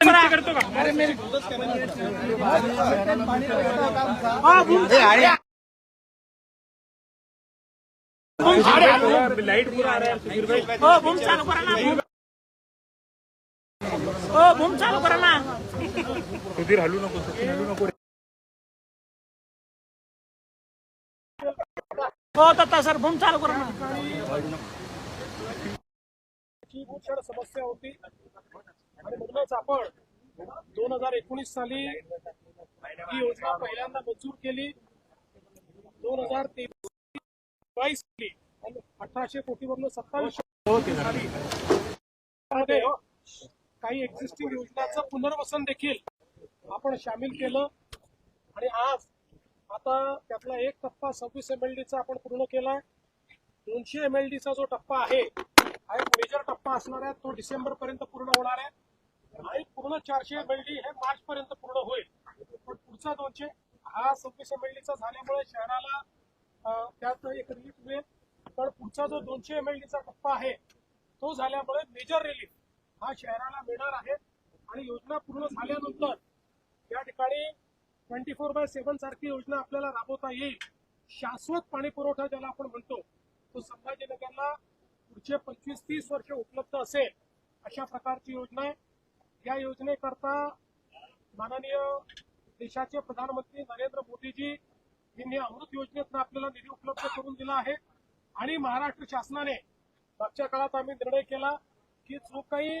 हो, करतो का आ रहा है बूम चालू करा ना हो बूम चालू करा ना सुधीर हलू नको हलू नको हो तत्ता सर बूम चालू करा ना. ही भूषण समस्या होती. आणि म्हणूनच आपण दोन हजार एकोणीस साली ही योजना पहिल्यांदा मंजूर केली. दोन हजार तेवीस बावीस साली अठराशे कोटीवरून सत्तावीसशे झाली. काही एक्झिस्टिंग योजनांचं पुनर्वसन देखील आपण सामील केलं. आणि आज आता त्यातला एक टप्पा सव्वीस एम एल डीचा आपण पूर्ण केलाय. दोनशे एम एल डीचा जो टप्पा आहे हा एक मेजर असणार आहे. तो डिसेंबर पर्यंत पूर्ण होणार आहे. आणि पूर्ण चारशे एम हे मार्च पर्यंत पूर्ण होईल. पण पुढचा दोनशे हा सव्वीस एम झाल्यामुळे शहराला त्यात एक रिलीफ मिळेल. पण पुढचा जो दोनशे एम एल डीचा टप्पा आहे तो झाल्यामुळे मेजर रिलीफ हा शहराला मिळणार आहे. आणि योजना पूर्ण झाल्यानंतर या ठिकाणी ट्वेंटी फोर बाय सेव्हन सारखी योजना आपल्याला राबवता येईल. शाश्वत पाणी पुरवठा ज्याला आपण म्हणतो तो संभाजीनगरला पुढचे पंचवीस तीस वर्ष उपलब्ध असेल अशा प्रकारची योजना आहे. या योजनेकरता माननीय देशाचे प्रधानमंत्री नरेंद्र मोदीजी यांनी अमृत योजनेतनं आपल्याला निधी उपलब्ध करून दिला आहे. आणि महाराष्ट्र शासनाने मागच्या काळात आम्ही निर्णय केला की जो काही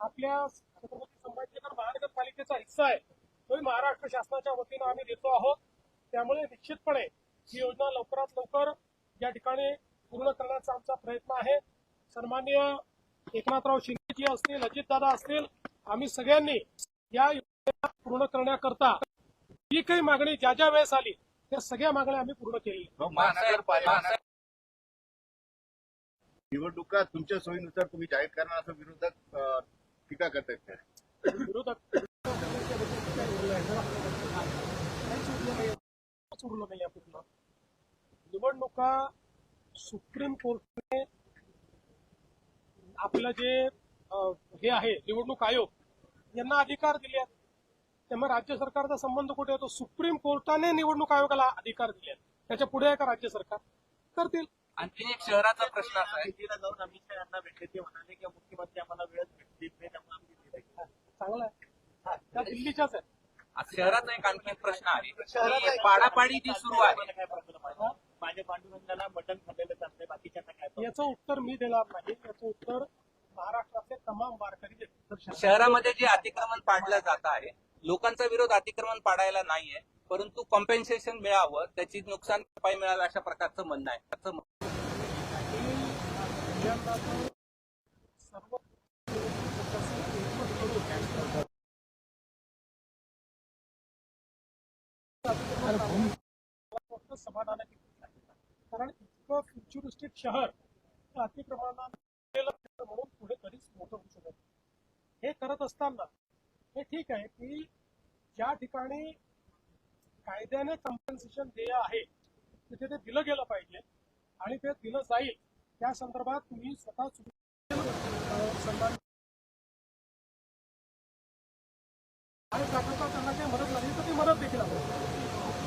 आपल्या छत्रपती संभाजीनगर महानगरपालिकेचा हिस्सा आहे तोही महाराष्ट्र शासनाच्या वतीनं आम्ही देतो आहोत. त्यामुळे निश्चितपणे ही योजना लवकरात लवकर या ठिकाणी पूर्ण करण्याचा आमचा प्रयत्न आहे सन्माननीय एकनाथराव शिंदेजी असतील अजितदादा असतील आम्ही सगळ्यांनी या योजना पूर्ण करण्याकरता जी काही मागणी ज्या ज्या वेळेस आली त्या सगळ्या मागण्या आम्ही पूर्ण केलेल्या महानगरपालिका निवडणुका तुमच्या सोयीनुसार तुम्ही जाहीर करणार असं विरोधक टीका करतायत. विरोधक निवडणुका सुप्रीम कोर्टाने आपलं जे हे आहे निवडणूक आयोग यांना अधिकार दिले आहेत. त्यामुळे राज्य सरकारचा संबंध कुठे येतो सुप्रीम कोर्टाने निवडणूक आयोगाला अधिकार दिले आहेत. त्याच्या पुढे आहे का राज्य सरकार? करतील. आणखी एक शहराचा प्रश्न असा आहे दिल्लीला जाऊन अमित शहा यांना भेटले ते म्हणाले की मुख्यमंत्री आम्हाला वेळच भेटली नाही त्यामुळे आम्ही. चांगला आहे. त्या दिल्लीच्याच आज शहराचा एक आणखी प्रश्न आहे. पाडापाडी जी सुरू आहे माझ्या पांडुरंगाला मटण खाल्लेलं चालतंय बाकीच्यांना काय? याचं उत्तर मी देणार नाही याचं उत्तर महाराष्ट्रातले तमाम वारकरी शहरामध्ये जे अतिक्रमण पाडलं जात आहे लोकांचा विरोध अतिक्रमण पाडायला नाहीये परंतु कॉम्पेन्सेशन मिळावं त्याची नुकसान भरपाई मिळावी अशा प्रकारचं म्हणणं आहे त्याचं म्हणणं सर्व फक्त समाधानाची. कारण इतकं फ्युचरिस्टिक शहर अतिक्रमणानं म्हणून पुढे कधीच मोठं होऊ शकत नाही. हे करत असताना हे ठीक आहे की ज्या ठिकाणी कायद्याने कम्पन्सेशन देय आहे तिथे ते दिलं गेलं पाहिजे आणि ते दिलं जाईल त्या संदर्भात मी स्वतः आणि त्यांना काही मदत लागली तर ती मदत देखील आपण